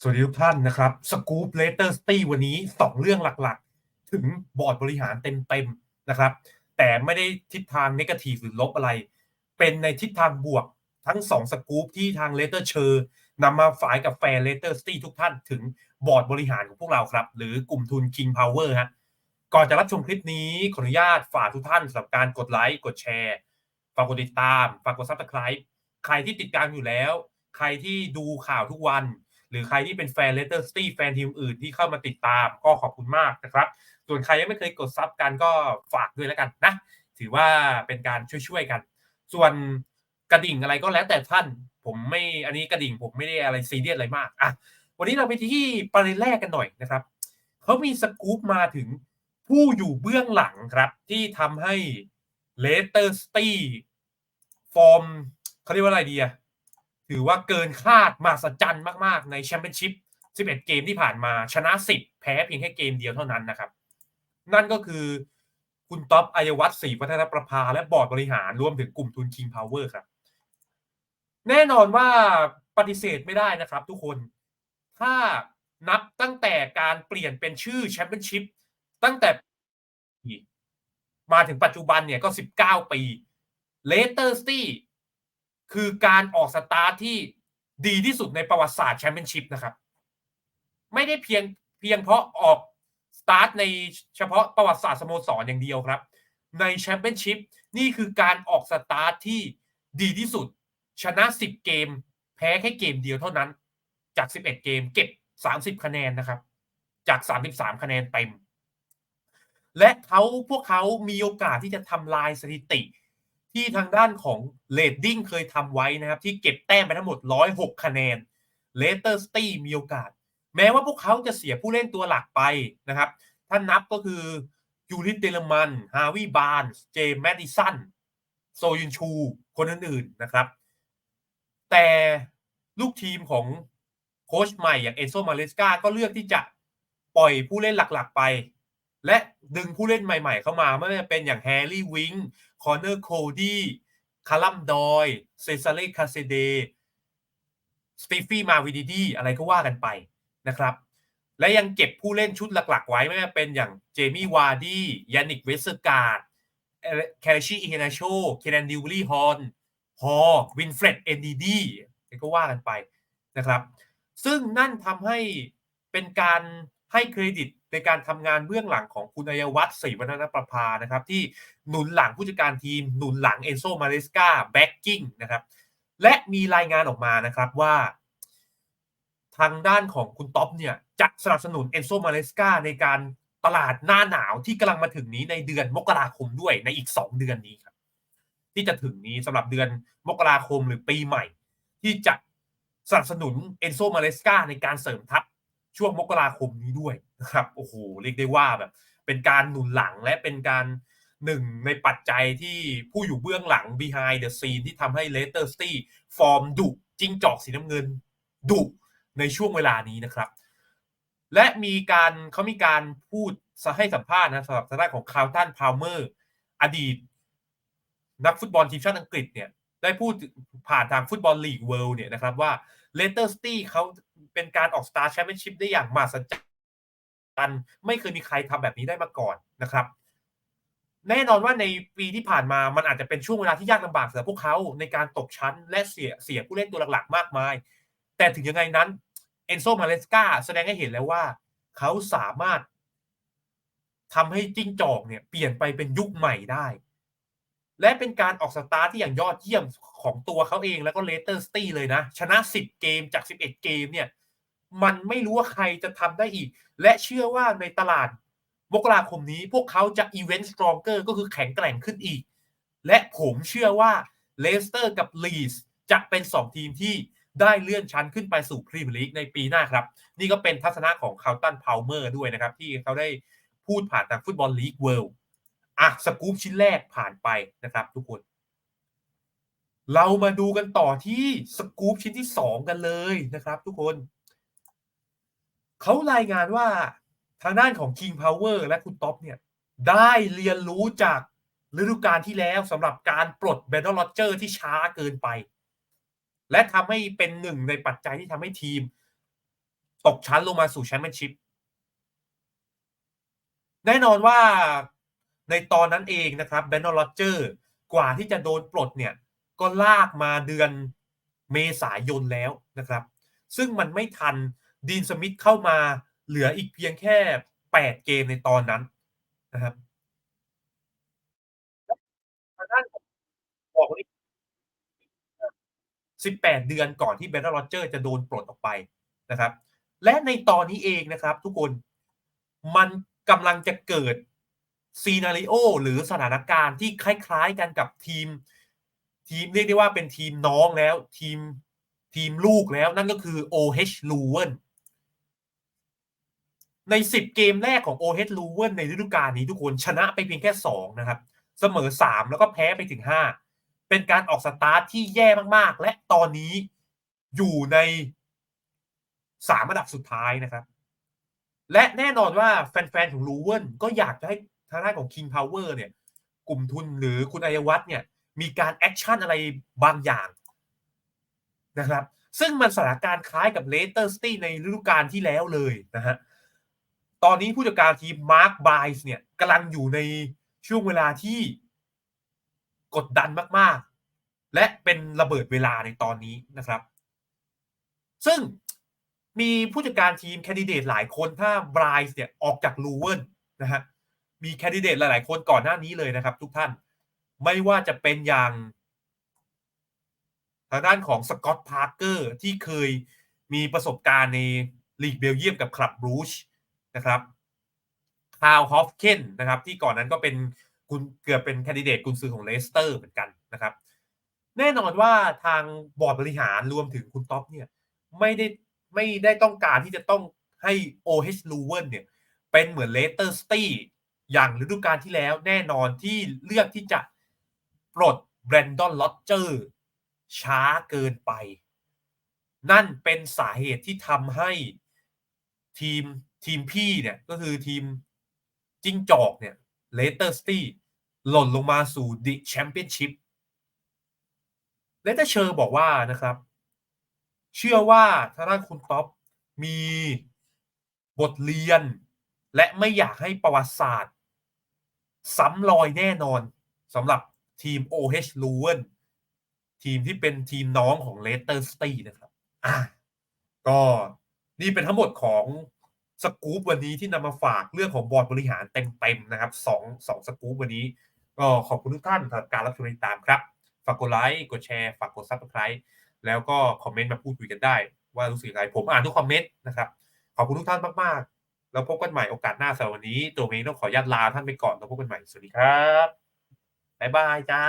สวัสดีทุกท่านนะครับสกู๊ปเลเตอร์สตี้วันนี้ 2 เรื่องหลักๆ ถึงบอร์ดบริหารเต็มๆนะครับ แต่ไม่ได้ทิศทางนกาทีฟหรือลบอะไร เป็นในทิศทางบวกทั้ง 2 สกู๊ปที่ทางเลเตอร์เชอร์นำมาฝ่ายกับแฟนเลเตอร์สตี้ทุกท่านถึงบอร์ดบริหารของพวกเราครับ หรือกลุ่มทุน King Power ฮะก่อนจะรับชมคลิปนี้ขออนุญาตฝากทุกท่านสำหรับการกดไลค์กดแชร์ฝากกดติดตามฝากกดซับสไคร b e ใครที่ติดตามอยู่แล้ว ใครที่ดูข่าวทุกวัน หรือใครที่เป็นแฟนเลเตอร์สตี้แฟนทีมอื่นที่เข้ามาติดตามก็ขอบคุณมากนะครับ ส่วนใครยังไม่เคยกดซับกันก็ฝากด้วยแล้วกันนะ ถือว่าเป็นการช่วยๆกัน ส่วนกระดิ่งอะไรก็แล้วแต่ท่าน ผมไม่อันนี้กระดิ่งผมไม่ได้อะไรซีเรียสอะไรมากอะวันนี้เราไปที่ประเด็นแรกกันหน่อยนะครับเขามีสกู๊ปมาถึงผู้อยู่เบื้องหลังครับ ที่ทำให้เลเตอร์สตี้ฟอร์มเขาเรียกว่าอะไรดีอะ ถือว่าเกินคาดมาสัจจันมาก ๆ ในแชมเปี้ยนชิพ 11 เกมที่ผ่านมาชนะ 10 แพ้เพียงแค่เกมเดียวเท่านั้นนะครับ นั่นก็คือคุณท็อปอัยวัฒน์ศรีวัฒนประภา และบอร์ดบริหารรวมถึงกลุ่มทุน King Power ครับ แน่นอนว่าปฏิเสธไม่ได้นะครับทุกคน ถ้านับตั้งแต่การเปลี่ยนเป็นชื่อแชมเปี้ยนชิพตั้งแต่มาถึงปัจจุบันเนี่ยก็ 19 ปีเลเตอร์สตี้ คือการออกสตาร์ทที่ดีที่สุดในประวัติศาสตร์แชมเปี้ยนชิพนะครับ ไม่ได้เพียงเพียงเพราะออกสตาร์ทในเฉพาะประวัติศาสตร์สโมสรอย่างเดียวครับ ในแชมเปี้ยนชิพนี่คือการออกสตาร์ทที่ดีที่สุด ชนะ 10 เกม แพ้แค่เกมเดียวเท่านั้น จาก 11 เกมเก็บ 30 คะแนนนะครับ จาก 33 คะแนนเต็มและเขาพวกเขามีโอกาสที่จะทำลายสถิติ ที่ทางด้านของเลดดิ้งเคยทำไว้นะครับ ที่เก็บแต้มไปทั้งหมด 106 คะแนนเลสเตอร์สตี้มีโอกาส แม้ว่าพวกเขาจะเสียผู้เล่นตัวหลักไปนะครับ ถ้านับก็คือยูริสเดลมันฮาวิบานเจมแมดดิสันโซยุนชู คนอื่นๆนะครับ แต่ลูกทีมของโค้ชใหม่อย่างเอนโซมาเลสกาก็เลือกที่จะปล่อยผู้เล่นหลักๆไป และดึงผู้เล่นใหม่ๆเข้ามาไม่ว่าจะเป็นอย่างแฮร์รี่วิงคอนเนอร์โคดี้คาลัมดอยเซซาเลคาเซเดสตีฟี่มาวิดีดีอะไรก็ว่ากันไปนะครับ และยังเก็บผู้เล่นชุดหลักๆ ไว้ไม่ว่าเป็นอย่างเจมี่วาร์ดี้ยานิกเวสเซอร์การ์ดแคลชีอิเฮนาโชเคเนนดิวลี่ฮอนฮอวินเฟรดเอ็นดีดีก็ว่ากันไปนะครับ ซึ่งนั่นทำให้เป็นการให้เครดิตในการทำงานเบื้องหลังของคุณอัยวัฒน์ศรีวัฒนประภานะครับ ที่หนุนหลังผู้จัดการทีม หนุนหลังเอนโซมาเลสกาแบ็กกิ้งนะครับ และมีรายงานออกมานะครับว่า ทางด้านของคุณท็อปเนี่ยจะสนับสนุนเอนโซมาเลสกาในการตลาดหน้าหนาวที่กำลังมาถึงนี้ในเดือนมกราคมด้วยในอีก 2 เดือนนี้ครับ ที่จะถึงนี้สำหรับเดือนมกราคมหรือปีใหม่ ที่จะสนับสนุนเอนโซมาเลสกาในการเสริมทัพ ช่วงมกราคมนี้ด้วยนะครับโอ้โหเรียกได้ว่าแบบ เป็นการหนุนหลังและเป็นการหนึ่งในปัจจัยที่ผู้อยู่เบื้องหลัง behind the scene ที่ทำให้เลสเตอร์สตีฟอร์มดุจิ้งจอกสีน้ำเงินดุในช่วงเวลานี้นะครับ และมีการเขามีการพูดให้สัมภาษณ์นะสำหรับทางด้านของคาวตันพาวเมอร์อดีต นักฟุตบอลทีมชาติอังกฤษเนี่ยได้พูดผ่านทางฟุตบอลลีกเวิลด์เนี่ยนะครับว่าเลสเตอร์สตี้เขา เป็นการออกสตาร์แชมเปี้ยนชิพได้อย่างมหัศจรรย์ไม่เคยมีใครทำแบบนี้ได้มาก่อนนะครับ แน่นอนว่าในปีที่ผ่านมามันอาจจะเป็นช่วงเวลาที่ยากลำบากสำหรับพวกเขาในการตกชั้นและเสียเสียผู้เล่นตัวหลักๆมากมาย แต่ถึงยังไงนั้นเอนโซมาเลสกาแสดงให้เห็นแล้วว่า เขาสามารถทำให้จิ้งจอกเนี่ยเปลี่ยนไปเป็นยุคใหม่ได้ และเป็นการออกสตาร์ทที่อย่างยอดเยี่ยมของตัวเขาเองแล้วก็เลสเตอร์สตี้เลยนะ ชนะ 10 เกมจาก 11 เกมเนี่ย มันไม่รู้ว่าใครจะทำได้อีก และเชื่อว่าในตลาดมกราคมนี้พวกเขาจะอีเวนต์สตรองเกอร์ก็คือแข็งแกร่งขึ้นอีก และผมเชื่อว่าเลสเตอร์กับลีสจะเป็น 2 ทีมที่ได้เลื่อนชั้นขึ้นไปสู่พรีเมียร์ลีกในปีหน้าครับ นี่ก็เป็นทัศนะของคาร์ตันพาวเมอร์ด้วยนะครับ ที่เขาได้พูดผ่านทางฟุตบอลลีกเวิลด์ อะสกู๊ปชิ้นแรกผ่านไปนะครับ ทุกคน เรามาดูกันต่อที่สกู๊ปชิ้นที่สองกันเลยนะครับ ทุกคนเขารายงานว่าทางด้านของ King Power และคุณท็อปเนี่ย ได้เรียนรู้จากฤดูกาลที่แล้วสำหรับการปลดเบนดอลลเจอร์ที่ช้าเกินไป และทำให้เป็นหนึ่งในปัจจัยที่ทำให้ทีม ตกชั้นลงมาสู่แชมเปี้ยนชิพแน่นอนว่า ในตอนนั้นเองนะครับแบนนอลอเจอร์กว่าที่จะโดนปลดเนี่ยก็ลากมาเดือนเมษายนแล้วนะครับ ซึ่งมันไม่ทันดีนสมิธเข้ามาเหลืออีกเพียงแค่ 8 เกมในตอนนั้นนะครับทางด้านบอกเลย18 เดือนก่อนที่เบนนอลอเจอร์จะโดนปลดออกไปนะครับ และในตอนนี้เองนะครับ ทุกคนมันกำลังจะเกิด ซีนารีโอหรือสถานการณ์ที่คล้ายๆกันกับทีม ทีมเรียกได้ว่าเป็นทีมน้องแล้วทีมทีมลูกแล้วนั่นก็คือ OH l u w e n ใน 10 เกมแรกของ OH l u w e n ในฤดูกาลนี้ทุกคนชนะไปเพียงแค่ 2 นะครับ เสมอ 3 แล้วก็แพ้ไปถึง 5 เป็นการออกสตาร์ทที่แย่มากๆ และตอนนี้อยู่ใน3อันดับสุดท้ายนะครับ และแน่นอนว่าแฟนๆ ของลูเวนก็อยากจะให้ ทางด้านของ King Power เนี่ย กลุ่มทุนหรือคุณอายวัฒน์เนี่ย มีการแอคชั่นอะไรบางอย่างนะครับ ซึ่งมันสถานการณ์คล้ายกับเลสเตอร์สตี้ในฤดูกาลที่แล้วเลยนะฮะ ตอนนี้ผู้จัดการทีมมาร์คไบส์เนี่ยกำลังอยู่ในช่วงเวลาที่กดดันมากๆ และเป็นระเบิดเวลาในตอนนี้นะครับ ซึ่งมีผู้จัดการทีมแคนดิเดตหลายคนถ้าไบรส์เนี่ยออกจากลูเวนนะฮะ มีแคนดิเดตหลาย ๆ คนก่อนหน้านี้เลยนะครับ ทุกท่านไม่ว่าจะเป็นอย่าง ทางด้านของสกอตพาร์เกอร์ที่เคยมีประสบการณ์ในลีกเบลเยียมกับคลับบรูชนะครับคาร์ลฮอฟเคนนะครับ ที่ก่อนนั้นก็เป็นคุณเกือบเป็นแคนดิเดตกุนซือของเลสเตอร์เหมือนกันนะครับ แน่นอนว่าทางบอร์ดบริหารรวมถึงคุณท็อปเนี่ยไม่ได้ไม่ได้ต้องการที่จะต้องให้ OH l u w e n เนี่ยเป็นเหมือนเลสเตอร์สตี้ อย่างฤดูกาลที่แล้วแน่นอนที่เลือกที่จะปลดแบรนดอนล็อตเจอร์ช้าเกินไป นั่นเป็นสาเหตุที่ทำให้ทีมทีมพี่เนี่ยก็คือทีมจิ้งจอกเนี่ยเลสเตอร์สตี้หล่นลงมาสู่ดิแชมเปี้ยนชิพเลสเตอร์เชอร์บอกว่านะครับ เชื่อว่าทางด้านคุณท็อปมีบทเรียน และไม่อยากให้ประวัติศาสตร์ ซ้ำรอยแน่นอนสำหรับทีม OH l u w e n ทีมที่เป็นทีมน้องของเลสเตอร์สตีนะครับ อะก็นี่เป็นทั้งหมดของสกู๊ปวันนี้ที่นำมาฝากเรื่องของบอร์ดบริหารเต็มๆนะครับสองสองสกู๊ปวันนี้ ก็ขอบคุณทุกท่านสำหรับการรับชมติดตามครับ ฝากกดไลค์กดแชร์ ฝากกดซับสไคร b e แล้วก็คอมเมนต์มาพูดคุยกันได้ ว่ารู้สึกยังไงผมอ่านทุกคอมเมนต์นะครับ ขอบคุณทุกท่านมากๆ แล้วพบกันใหม่โอกาสหน้าสำหรับวันนี้ ตัวเองต้องขออนุญาตลาท่านไปก่อนแล้วพบกันใหม่สวัสดีครับบ๊ายบายจ้า